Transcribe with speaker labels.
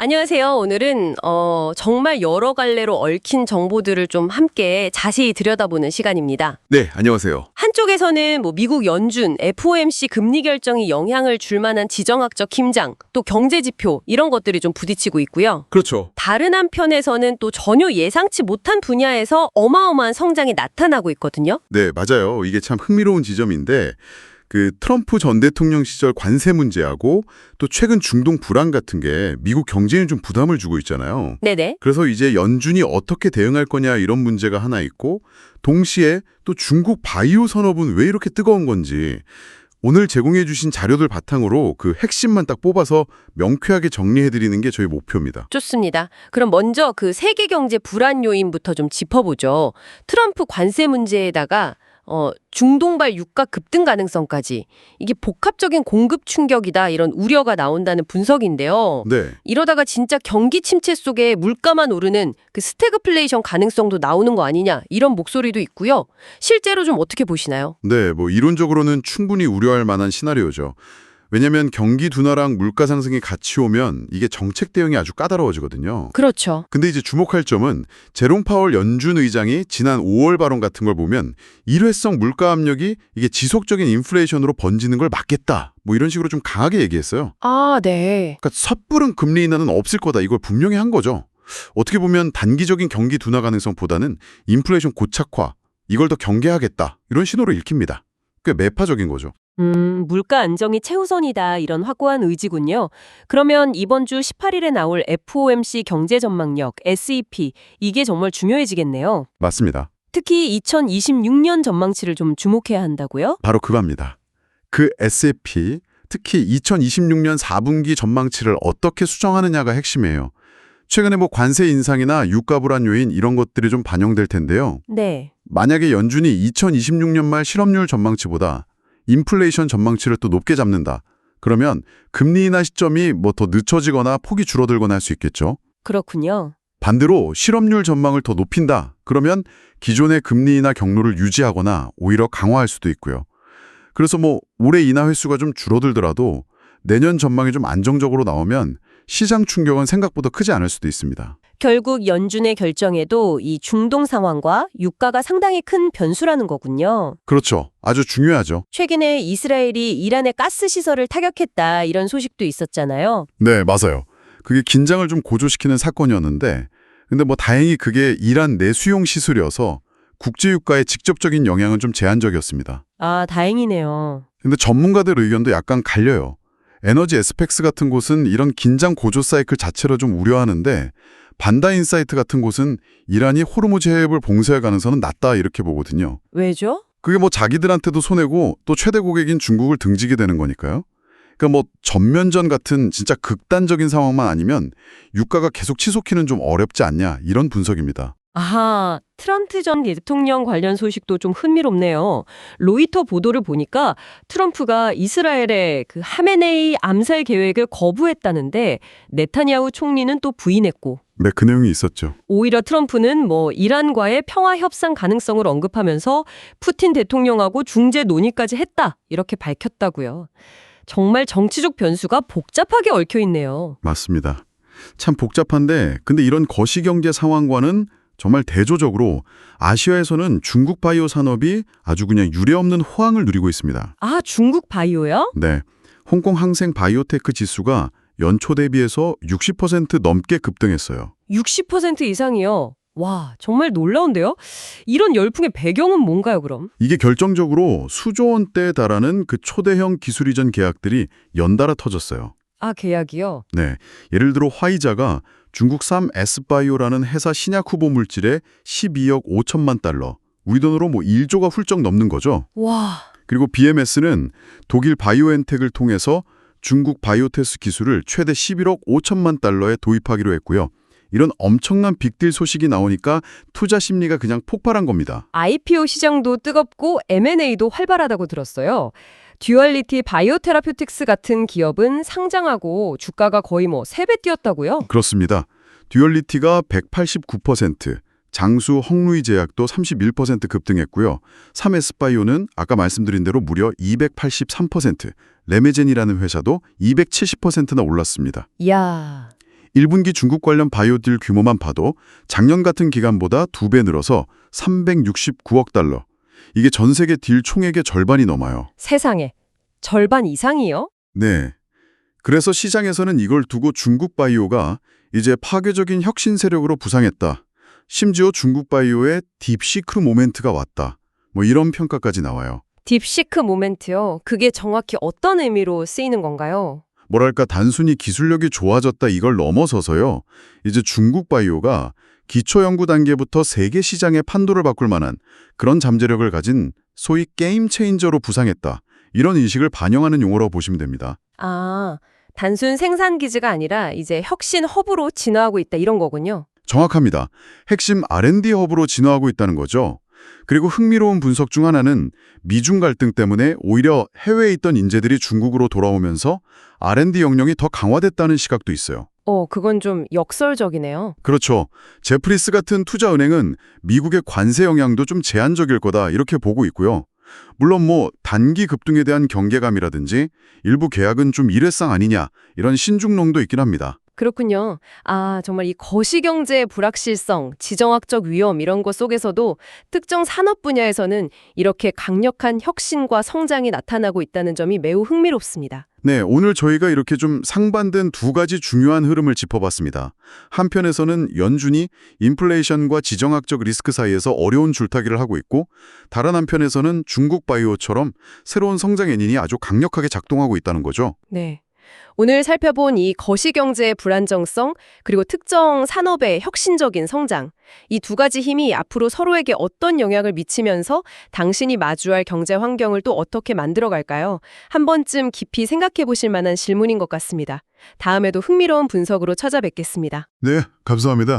Speaker 1: 안녕하세요. 오늘은 어, 정말 여러 갈래로 얽힌 정보들을 좀 함께 자세히 들여다보는 시간입니다.
Speaker 2: 네, 안녕하세요.
Speaker 1: 한쪽에서는 뭐 미국 연준, FOMC 금리 결정이 영향을 줄 만한 지정학적 힘장, 또 경제 지표 이런 것들이 좀 부딪히고 있고요.
Speaker 2: 그렇죠.
Speaker 1: 다른 한편에서는 또 전혀 예상치 못한 분야에서 어마어마한 성장이 나타나고 있거든요.
Speaker 2: 네, 맞아요. 이게 참 흥미로운 지점인데 그 트럼프 전 대통령 시절 관세 문제하고 또 최근 중동 불안 같은 게 미국 경제에 좀 부담을 주고 있잖아요.
Speaker 1: 네네.
Speaker 2: 그래서 이제 연준이 어떻게 대응할 거냐 이런 문제가 하나 있고 동시에 또 중국 바이오 산업은 왜 이렇게 뜨거운 건지 오늘 제공해 주신 자료들 바탕으로 그 핵심만 딱 뽑아서 명쾌하게 정리해 드리는 게 저희 목표입니다.
Speaker 1: 좋습니다. 그럼 먼저 그 세계 경제 불안 요인부터 좀 짚어보죠. 트럼프 관세 문제에다가 어, 중동발 유가 급등 가능성까지 이게 복합적인 공급 충격이다 이런 우려가 나온다는 분석인데요.
Speaker 2: 네.
Speaker 1: 이러다가 진짜 경기 침체 속에 물가만 오르는 그 스태그플레이션 가능성도 나오는 거 아니냐 이런 목소리도 있고요. 실제로 좀 어떻게 보시나요?
Speaker 2: 네, 뭐 이론적으로는 충분히 우려할 만한 시나리오죠. 왜냐하면 경기 둔화랑 물가 상승이 같이 오면 이게 정책 대응이 아주 까다로워지거든요.
Speaker 1: 그렇죠.
Speaker 2: 근데 이제 주목할 점은 제롬 파월 연준 의장이 지난 5월 발언 같은 걸 보면 일회성 물가 압력이 이게 지속적인 인플레이션으로 번지는 걸 막겠다. 뭐 이런 식으로 좀 강하게 얘기했어요.
Speaker 1: 아, 네.
Speaker 2: 그러니까 섣부른 금리 인하는 없을 거다. 이걸 분명히 한 거죠. 어떻게 보면 단기적인 경기 둔화 가능성보다는 인플레이션 고착화 이걸 더 경계하겠다. 이런 신호를 읽힙니다. 꽤 매파적인 거죠.
Speaker 1: 음, 물가 안정이 최우선이다 이런 확고한 의지군요. 그러면 이번 주 18일에 나올 FOMC 경제 전망력 SEP 이게 정말 중요해지겠네요.
Speaker 2: 맞습니다.
Speaker 1: 특히 2026년 전망치를 좀 주목해야 한다고요?
Speaker 2: 바로 그겁니다. 그 SAP, 특히 2026년 4분기 전망치를 어떻게 수정하느냐가 핵심이에요. 최근에 뭐 관세 인상이나 유가 불안 요인 이런 것들이 좀 반영될 텐데요.
Speaker 1: 네.
Speaker 2: 만약에 연준이 2026년 말 실업률 전망치보다 인플레이션 전망치를 또 높게 잡는다. 그러면 금리 인하 시점이 뭐 더 늦춰지거나 폭이 줄어들거나 할 수 있겠죠.
Speaker 1: 그렇군요.
Speaker 2: 반대로 실업률 전망을 더 높인다. 그러면 기존의 금리 인하 경로를 유지하거나 오히려 강화할 수도 있고요. 그래서 뭐 올해 인하 횟수가 좀 줄어들더라도 내년 전망이 좀 안정적으로 나오면 시장 충격은 생각보다 크지 않을 수도 있습니다.
Speaker 1: 결국 연준의 결정에도 이 중동 상황과 유가가 상당히 큰 변수라는 거군요.
Speaker 2: 그렇죠. 아주 중요하죠.
Speaker 1: 최근에 이스라엘이 이란의 가스 시설을 타격했다 이런 소식도 있었잖아요.
Speaker 2: 네, 맞아요. 그게 긴장을 좀 고조시키는 사건이었는데 근데 뭐 다행히 그게 이란 내수용 시설이어서 국제 유가에 직접적인 영향은 좀 제한적이었습니다.
Speaker 1: 아, 다행이네요.
Speaker 2: 근데 전문가들 의견도 약간 갈려요. 에너지 에스펙스 같은 곳은 이런 긴장 고조 사이클 자체로 좀 우려하는데 반다 인사이트 같은 곳은 이란이 호르무즈 해협을 봉쇄할 가능성은 낮다 이렇게 보거든요.
Speaker 1: 왜죠?
Speaker 2: 그게 뭐 자기들한테도 손해고 또 최대 고객인 중국을 등지게 되는 거니까요. 그러니까 뭐 전면전 같은 진짜 극단적인 상황만 아니면 유가가 계속 치솟기는 좀 어렵지 않냐 이런 분석입니다.
Speaker 1: 아하, 트럼프 전 대통령 관련 소식도 좀 흥미롭네요. 로이터 보도를 보니까 트럼프가 이스라엘의 그 하메네이 암살 계획을 거부했다는데 네타냐후 총리는 또 부인했고
Speaker 2: 네, 그 내용이 있었죠.
Speaker 1: 오히려 트럼프는 뭐 이란과의 평화 협상 가능성을 언급하면서 푸틴 대통령하고 중재 논의까지 했다 이렇게 밝혔다고요. 정말 정치적 변수가 복잡하게 얽혀 있네요.
Speaker 2: 맞습니다. 참 복잡한데 근데 이런 거시경제 상황과는 정말 대조적으로 아시아에서는 중국 바이오 산업이 아주 그냥 유례없는 호황을 누리고 있습니다.
Speaker 1: 아 중국 바이오요?
Speaker 2: 네. 홍콩 항생 바이오테크 지수가 연초 대비해서 60% 넘게 급등했어요.
Speaker 1: 60% 이상이요. 와 정말 놀라운데요. 이런 열풍의 배경은 뭔가요 그럼?
Speaker 2: 이게 결정적으로 수조 원대에 달하는 그 초대형 기술 이전 계약들이 연달아 터졌어요.
Speaker 1: 아 계약이요?
Speaker 2: 네. 예를 들어 화이자가 중국 삼 S바이오라는 회사 신약 후보 물질에 12억 5천만 달러, 우리 돈으로 뭐 1조가 훌쩍 넘는 거죠.
Speaker 1: 와
Speaker 2: 그리고 BMS는 독일 바이오엔텍을 통해서 중국 바이오테스 기술을 최대 11억 5천만 달러에 도입하기로 했고요. 이런 엄청난 빅딜 소식이 나오니까 투자 심리가 그냥 폭발한 겁니다.
Speaker 1: IPO 시장도 뜨겁고 M&A도 활발하다고 들었어요. 듀얼리티 바이오테라퓨틱스 같은 기업은 상장하고 주가가 거의 뭐 3배 뛰었다고요?
Speaker 2: 그렇습니다. 듀얼리티가 189%, 장수 헝루이 제약도 31% 급등했고요. 3S바이오는 아까 말씀드린 대로 무려 283%, 레메젠이라는 회사도 270%나 올랐습니다.
Speaker 1: 이야,
Speaker 2: 1분기 중국 관련 바이오 딜 규모만 봐도 작년 같은 기간보다 두배 늘어서 369억 달러. 이게 전 세계 딜 총액의 절반이 넘어요.
Speaker 1: 세상에. 절반 이상이요?
Speaker 2: 네. 그래서 시장에서는 이걸 두고 중국 바이오가 이제 파괴적인 혁신 세력으로 부상했다. 심지어 중국 바이오에 딥시크 모멘트가 왔다. 뭐 이런 평가까지 나와요.
Speaker 1: 딥시크 모멘트요. 그게 정확히 어떤 의미로 쓰이는 건가요?
Speaker 2: 뭐랄까 단순히 기술력이 좋아졌다 이걸 넘어서서요. 이제 중국 바이오가 기초 연구 단계부터 세계 시장의 판도를 바꿀 만한 그런 잠재력을 가진 소위 게임 체인저로 부상했다. 이런 인식을 반영하는 용어라고 보시면 됩니다.
Speaker 1: 아, 단순 생산 기지가 아니라 이제 혁신 허브로 진화하고 있다 이런 거군요.
Speaker 2: 정확합니다. 핵심 R&D 허브로 진화하고 있다는 거죠. 그리고 흥미로운 분석 중 하나는 미중 갈등 때문에 오히려 해외에 있던 인재들이 중국으로 돌아오면서 R&D 역량이 더 강화됐다는 시각도 있어요.
Speaker 1: 어, 그건 좀 역설적이네요.
Speaker 2: 그렇죠. 제프리스 같은 투자은행은 미국의 관세 영향도 좀 제한적일 거다 이렇게 보고 있고요. 물론 뭐 단기 급등에 대한 경계감이라든지 일부 계약은 좀 일회성 아니냐 이런 신중론도 있긴 합니다.
Speaker 1: 그렇군요. 아, 정말 이 거시경제의 불확실성, 지정학적 위험 이런 것 속에서도 특정 산업 분야에서는 이렇게 강력한 혁신과 성장이 나타나고 있다는 점이 매우 흥미롭습니다.
Speaker 2: 네, 오늘 저희가 이렇게 좀 상반된 두 가지 중요한 흐름을 짚어봤습니다. 한편에서는 연준이 인플레이션과 지정학적 리스크 사이에서 어려운 줄타기를 하고 있고 다른 한편에서는 중국 바이오처럼 새로운 성장 애닌이 아주 강력하게 작동하고 있다는 거죠.
Speaker 1: 네. 오늘 살펴본 이 거시경제의 불안정성, 그리고 특정 산업의 혁신적인 성장, 이 두 가지 힘이 앞으로 서로에게 어떤 영향을 미치면서 당신이 마주할 경제 환경을 또 어떻게 만들어갈까요? 한 번쯤 깊이 생각해 보실 만한 질문인 것 같습니다. 다음에도 흥미로운 분석으로 찾아뵙겠습니다.
Speaker 2: 네, 감사합니다.